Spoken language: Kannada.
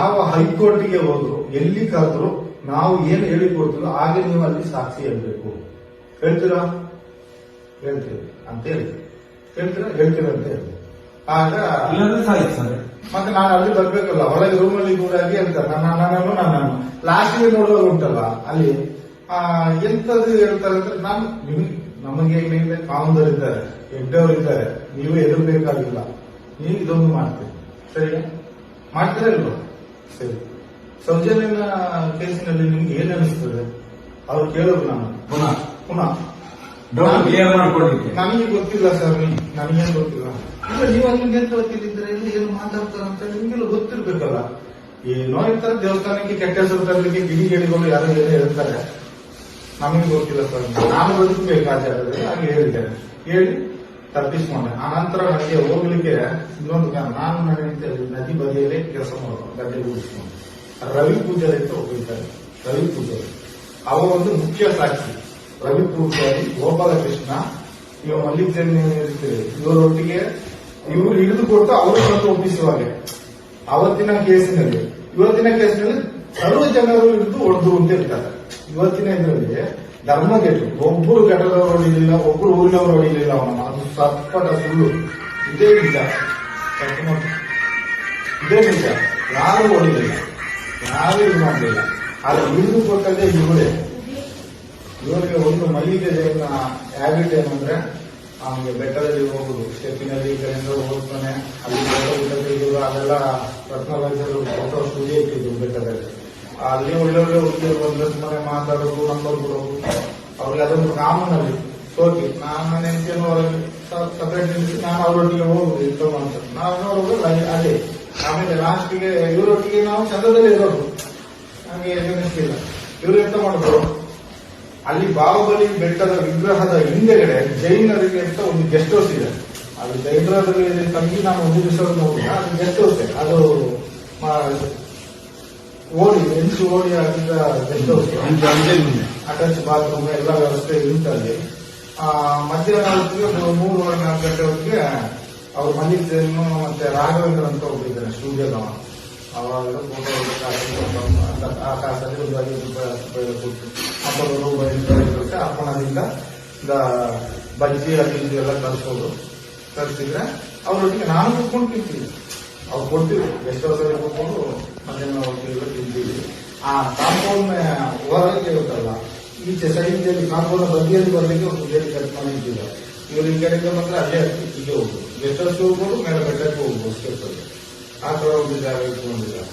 ಯಾವ ಹೈಕೋರ್ಟ್ಗೆ ಹೋದ್ರು ಎಲ್ಲಿ ಕರೆದ್ರು ನಾವು ಏನು ಹೇಳಿ ಕೊಡ್ತೀವೋ ಹಾಗೆ ನೀವು ಅಲ್ಲಿ ಸಾಕ್ಷಿ ಹೇಳ್ಬೇಕು. ಹೇಳ್ತೀರಾ? ಹೇಳ್ತೀವಿ. ಅಂತ ಹೇಳಿ ಹೇಳ್ತೀರಾ? ಹೇಳ್ತೀರಂತ ಅಂತ ಹೇಳಿ ಆಗ ಇಲ್ಲಾಂದ್ರೆ ಸಾಯಿಸ್ತಾರೆ ಮತ್ತೆ ನಾನು ಅಲ್ಲಿ ಬರ್ಬೇಕಲ್ಲ ಹೊರಗೆ ರೂಮಲ್ಲಿ ಕೂಡಾಗಿ ಅಂತ ನನ್ನ ನನ್ನನ್ನು ನಾನು ಲಾಸ್ಟ್ಗೆ ನೋಡುವಾಗ ಉಂಟಲ್ಲ ಅಲ್ಲಿ ಎಂತದ್ದು ಎಂತದು ಹೇಳ್ತಾರೆ ಅಂದ್ರೆ ನಾನು ನಿಮ್ಗೆ ನಮಗೆ ಮೇಲೆ ಕಾಮದರಿದ್ದಾರೆ ಇದ್ದಾರೆ ನೀವು ಎದುರ್ಬೇಕಾಗಿಲ್ಲ. ನೀವು ಇದೊಂದು ಮಾಡ್ತೀರಿ. ಸರಿಯಾ ಮಾಡ್ತೀರಾ ಇಲ್ವಾ? ಸರಿ. ಸೌಜನ್ಯನ ಕೇಸಿನಲ್ಲಿ ನಿಮ್ಗೆ ಏನ್ ಅನಿಸ್ತದೆ? ಅವ್ರು ಕೇಳೋದು ನಾನು. ಪುನಃ. ಪುನಃ. ಡೌಟ್ ಕ್ಲಿಯರ್ ನನಗೆ ಗೊತ್ತಿಲ್ಲ ಸರ್ ನನಗೇನು ಗೊತ್ತಿಲ್ಲ. ಇಲ್ಲ ನೀವು ಅಲ್ಲಿ ಎಂತ ಗೊತ್ತಿದ್ರೆ ಇಲ್ಲಿ ಏನು ಮಾತಾಡ್ತಾರೆ ಅಂತ ನಿಮ್ಗೆಲ್ಲ ಗೊತ್ತಿರ್ಬೇಕಲ್ಲ. ಏನೋ ಇರ್ತಾರೆ ದೇವಸ್ಥಾನಕ್ಕೆ ಕೆಟ್ಟ ಹೆಸರು ತರಲಿಕ್ಕೆ ಗಿಡಿ ಗಿಡಿಗಳು ಯಾರೋ ಏನೋ ಹೇಳ್ತಾರೆ. ನಮಗೆ ಗೊತ್ತಿಲ್ಲ ಸರ್. ನಾನು ಬದುಕಬೇಕು ಆಚಾರ್ಯ ಹಾಗೆ ಹೇಳಿದ್ದೇನೆ. ಹೇಳಿ. ತಪ್ಪಿಸ್ಕೊಂಡೆ ಆ ನಂತರ ನನಗೆ ಹೋಗ್ಲಿಕ್ಕೆ ಇನ್ನೊಂದು ನಾನು ನಡೆಯುತ್ತೆ ನದಿ ಬದಿಯಲ್ಲೇ ಕೆಲಸ ಮಾಡೋದು ಗಡ್ಡೆ ಗುಡಿಸ್ಕೊಂಡು ರವಿ ಪೂಜಾರಿ ಅಂತ ಹೋಗಿದ್ದಾರೆ ರವಿ ಪೂಜಾರಿ. ಅವರ ಒಂದು ಮುಖ್ಯ ಸಾಕ್ಷಿ. ರವಿ ಪೂಜಾರಿ, ಗೋಪಾಲಕೃಷ್ಣ, ಇವ ಇರ್ತೀರಿ ಇವರೊಟ್ಟಿಗೆ ಇವರು ಹಿಡಿದು ಕೊಟ್ಟು ಅವರು ಬಂದು ಒಪ್ಪಿಸುವಾಗೆ ಅವತ್ತಿನ ಕೇಸಿನಲ್ಲಿ, ಇವತ್ತಿನ ಕೇಸಿನಲ್ಲಿ ಸರ್ವ ಜನರು ಹಿಡಿದು ಹೊಡೆದು ಅಂತ ಹೇಳ್ತಾರೆ. ಇವತ್ತಿನ ಇದರಲ್ಲಿ ಧರ್ಮಗೆಟ್ಟು. ಒಬ್ಬರು ಘಟದವರು ಹೊಡಿಲಿಲ್ಲ ಒಬ್ಬರು ಊರಿನವರು ಹೊಡಿಲಿಲ್ಲ ಅವನ. ಅದು ಸಪ್ಪಟ ಸುಳ್ಳು. ಇದೇ ನಿಜ. ಇದೇ ನಿಜ. ಯಾರು ಹೊಡಿಲಿಲ್ಲ ಯಾರು ಇದು ಮಾಡಲಿಲ್ಲ. ಆದ್ರೆ ಹಿಡಿದು ಕೊಟ್ಟದ್ದೇ ಇವರೇ. ಇವರಿಗೆ ಒಂದು ಮಲ್ಲಿಗೆ ಜೈನ ಹ್ಯಾಬಿಟ್ ಏನಂದ್ರೆ ಅವನಿಗೆ ಬೆಟ್ಟದಲ್ಲಿ ಹೋಗುದು. ಸ್ಟೆಪ್ಪಿನಲ್ಲಿ ಈ ಕಡೆಯಿಂದ ಹೋಗ್ತಾನೆ. ಅಲ್ಲಿ ಬೆಟ್ಟ ಅದೆಲ್ಲ ರತ್ನರಾಜರು ಫೋಟೋ ಸ್ಟುಡಿಯೋ ಇಟ್ಟಿದ್ರು ಬೆಟ್ಟದಲ್ಲಿ. ಅಲ್ಲಿ ಒಳ್ಳೆ ಒಳ್ಳೆ ಹುಡುಗಿಯರು ಬಂದ್ರೆ ಸುಮ್ಮನೆ ಮಾತಾಡೋದು ನಂಬರ್ ಅವ್ರಿಗೆ ಅದೊಂದು ಕಾಮನ್ ಅಲ್ಲಿ ಸೋಕೆ ನಾನು ಹೆಂಡತಿಯನ್ನು ಹೊರಗೆ ಸಪರೇಟ್ ನಿಲ್ಲಿಸಿ ನಾನು ಅವರೊಟ್ಟಿಗೆ ಹೋಗುದು ಇಂಥ ಅಂತ ನಾವು ನೋಡೋದು ಅದೇ ಆಮೇಲೆ ಲಾಸ್ಟಿಗೆ ಇವರೊಟ್ಟಿಗೆ ನಾವು ಚಂದದಲ್ಲಿ ಇರೋದು. ನಮಗೆ ಅನಿಸ್ತಿಲ್ಲ ಇವರು ಎಂತ ಮಾಡಿದ್ರು? ಅಲ್ಲಿ ಬಾಹುಬಲಿ ಬೆಟ್ಟದ ವಿಗ್ರಹದ ಹಿಂದೆಗಡೆ ಜೈನರಿಗೆ ಅಂತ ಒಂದು ಗೆಸ್ಟ್ ಹೌಸ್ ಇದೆ. ಅದು ಜೈನರಲ್ಲಿ ತಂಗಿ, ನಾನು ಒಂದು ದಿವಸ ನೋಡಿ ಅದು ಗೆಸ್ಟ್ ಹೌಸ್ ಅದು ಓಡಿ ಎಂಟು ಓಡಿ ಆಗಿದ್ದ ಗೆಸ್ಟ್ ಹೌಸ್ ಅಟ್ಯಾಚ್ ಬಾತ್ರೂಮ್ ಎಲ್ಲ ವ್ಯವಸ್ಥೆ ಉಂಟಲ್ಲಿ. ಆ, ಮಧ್ಯಾಹ್ನ ಹೊತ್ತಿಗೆ ಮೂರುವರೆ ನಾಲ್ಕು ಗಂಟೆ ಹೊತ್ತಿಗೆ ಅವ್ರು ಮಲ್ಲಿಕನ್ನು ಮತ್ತೆ ರಾಘವೇಂದ್ರ ಅಂತ ಹೋಗಿದ್ದಾನೆ ಸ್ಟುಡಿಯೋದವ ಅವಾಗ ಫೋಟೋ ಆ ಕಾಸಲ್ಲಿ ಒಂದು ಐವತ್ತು ರೂಪಾಯಿ ಕೊಟ್ಟು ಅಪ್ಪನ ರೂಪಾಯಿ ಕೊಟ್ಟು ಅಪ್ಪನದಿಂದ ಬಜ್ಜಿ ಅದು ಇದು ಎಲ್ಲ ತರಿಸೋದು ತರಿಸಿದ್ರೆ ಅವರೊಟ್ಟಿಗೆ ನಾನು ಕುತ್ಕೊಂಡು ತಿಂತೀವಿ ಅವ್ರು ಕೊಡ್ತೀವಿ. ಎಷ್ಟು ವರ್ಷ ಕೊಟ್ಕೊಂಡು ಮಧ್ಯಾಹ್ನ ಹೋಗ್ತೀವಿ ತಿಂತೀವಿ. ಆ ಕಾಂಪೌಂಡ್ ಹೊರಗೆ ಇರುತ್ತಲ್ಲ, ಈಚೆ ಸೈಡ್ನಲ್ಲಿ ಕಾಂಪೌಂಡ್ ಬದಿಯಲ್ಲಿ ಬರಲಿಕ್ಕೆ ಒಂದು ಗೇಟ್ ಕಟ್ ಮಾಡಿ ಇಟ್ಟಿದ್ದಾರೆ ಇವರು ಈ ಕಡೆಗೆ ಬಂದ್ರೆ ಅಲ್ಲೇ ಹೋಗ್ಬೋದು. ಗೆಸ್ಟ್ ಹೌಸ್ ಹೋಗ್ಬೋದು, ಮೇಲೆ ಬೆಟ್ಟಕ್ಕೆ ಹೋಗ್ಬೋದು ಆ ಥರ ಒಂದು ಜಾಗ ಇಟ್ಕೊಂಡಿದ್ದಾರೆ.